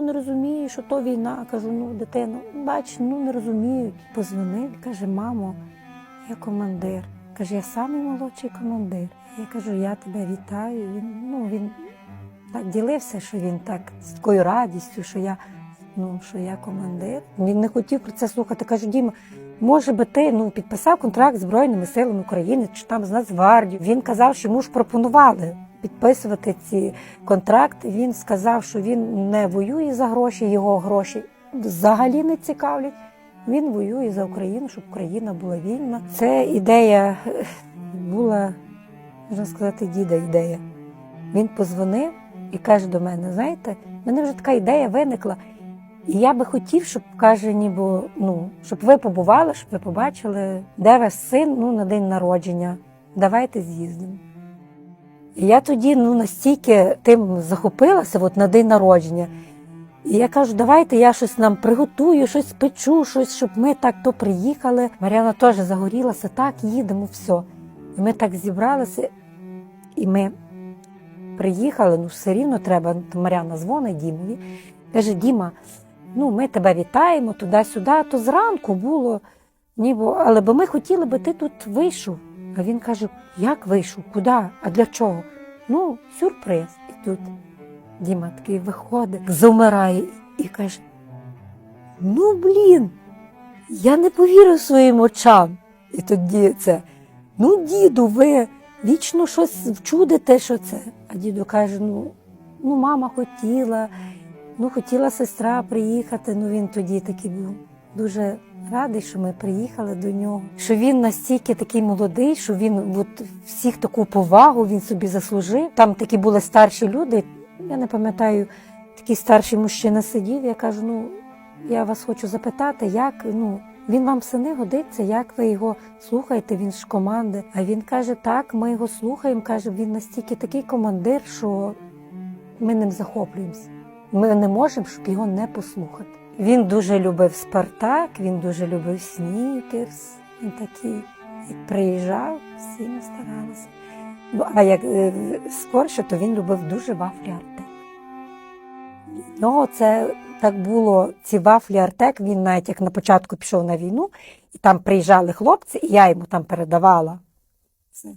Не розуміє, що то війна. Кажу, ну дитино, бач, ну не розуміють. Позвонив, каже, мамо, я командир. Каже, я самий молодший командир. Я кажу, я тебе вітаю. Він, ну, він так ділився, що він так з такою радістю, що я, ну, що я командир. Він не хотів про це слухати. Кажу, Діма, може би ти ну, підписав контракт з Збройними силами України чи там з Нацгвардією. Він казав, що йому ж пропонували підписувати ці контракти. Він сказав, що він не воює за гроші, його гроші взагалі не цікавлять. Він воює за Україну, щоб Україна була вільна. Це ідея була, можна сказати, діда ідея. Він позвонив і каже до мене: знаєте, в мене вже така ідея виникла. І я би хотів, щоб каже, ніби ну, щоб ви побували, щоб ви побачили, де ваш син ну, на день народження. Давайте з'їздимо. Я тоді ну, настільки тим захопилася от на день народження. І я кажу, давайте я щось нам приготую, щось спечу, щось, щоб ми так то приїхали. Мар'яна теж загорілася, так, їдемо, все. І ми так зібралися, і ми приїхали, ну все рівно треба. Мар'яна дзвонить Дімові. Каже, Діма, ну ми тебе вітаємо туди-сюди, то зранку було, ніби, але бо ми хотіли би ти тут вийшов. А він каже: як вийшов? Куди? А для чого? Ну, сюрприз. І тут Діма такий виходить, замирає і каже: Ну, блін, я не повірив своїм очам. І тоді це, ну, діду, ви вічно щось вчудите, що це. А діду каже: ну, ну, мама хотіла, ну, хотіла сестра приїхати. Ну, він тоді такий був дуже радий, що ми приїхали до нього. Що він настільки такий молодий, що він от, всіх таку повагу він собі заслужив. Там такі були старші люди. Я не пам'ятаю, такий старший мужчина сидів. Я кажу: ну я вас хочу запитати, як ну. Він вам сини годиться, як ви його слухаєте? Він ж команди. А він каже: так, ми його слухаємо. каже, він настільки такий командир, що ми ним захоплюємося. Ми не можемо, щоб його не послухати. Він дуже любив Спартак, він дуже любив Снікерс. Він такий, як приїжджав, всі ми старалися. Ну, а як е, скорше, то він любив дуже вафлі Артек. В нього це так було, ці вафлі Артек, він навіть як на початку пішов на війну, і там приїжджали хлопці, і я йому там передавала. Це,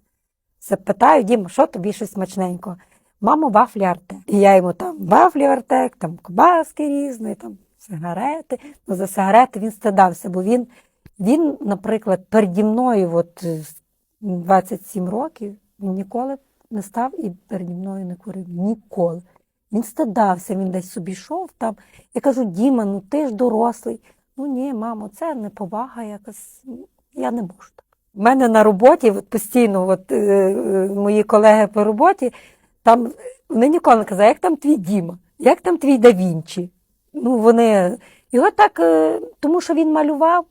це питаю, Діма, що тобі щось смачненько? Мамо, вафлі Артек. І я йому там вафлі Артек, там кобаски різні, там сигарети. Ну, за сигарети він стидався, бо він, він, наприклад, переді мною, от е, 27 років, він ніколи не став і переді мною не курив. Ніколи. Він стидався, він десь собі йшов там. Я кажу, Діма, ну ти ж дорослий. Ну ні, мамо, це неповага якась. Я не можу так. У мене на роботі от постійно, от, е, е, мої колеги по роботі, там вони ніколи не казали, як там твій Діма, як там твій да Вінчі. Ну, вони його так, е, тому що він малював,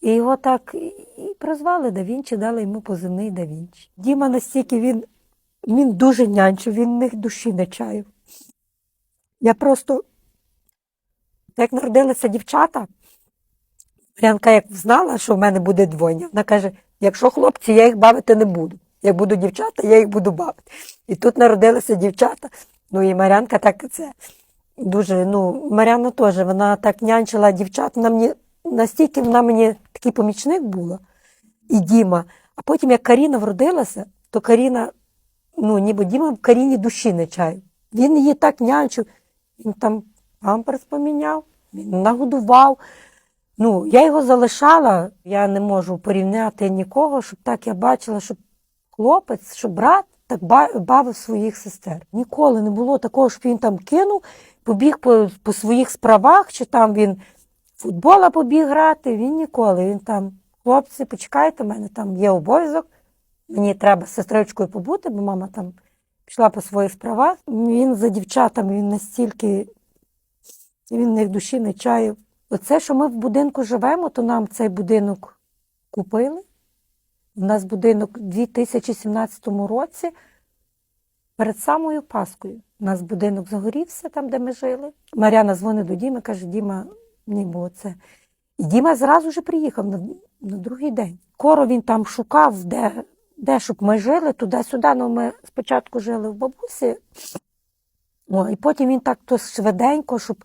і його так і прозвали Да Вінчі, дали йому позивний Да Вінчі. Діма настільки він, він дуже нянчив, він в них душі не чаяв. Я просто, як народилися дівчата, Марянка як знала, що в мене буде двойня, вона каже: якщо хлопці, я їх бавити не буду. Як буду дівчата, я їх буду бавити. І тут народилися дівчата. Ну і Марянка так це дуже, ну, Маряна теж, вона так нянчила дівчат. Вона мені настільки вона мені такий помічник була, і Діма. А потім, як Каріна вродилася, то Каріна, ну, ніби Діма в Каріні душі не чаю. Він її так нянчив, він там памперс поміняв, він нагодував. Ну, я його залишала, я не можу порівняти нікого, щоб так я бачила, щоб хлопець, щоб брат так бавив своїх сестер. Ніколи не було такого, щоб він там кинув, побіг по, по своїх справах, чи там він футбола побіг грати. Він ніколи. Він там, хлопці, почекайте, в мене там є обов'язок, мені треба з сестричкою побути, бо мама там пішла по своїх справах. Він за дівчатами, він настільки, він в душі не чаяв. Оце, що ми в будинку живемо, то нам цей будинок купили. У нас будинок у 2017 році перед самою Паскою. У нас будинок загорівся там, де ми жили. Мар'яна дзвонить до Діми, каже, Діма, ні, бо це. І Діма зразу ж приїхав на, на другий день. Коро він там шукав, де, де щоб ми жили, туди-сюди. Ну, ми спочатку жили в бабусі, О, і потім він так то швиденько, щоб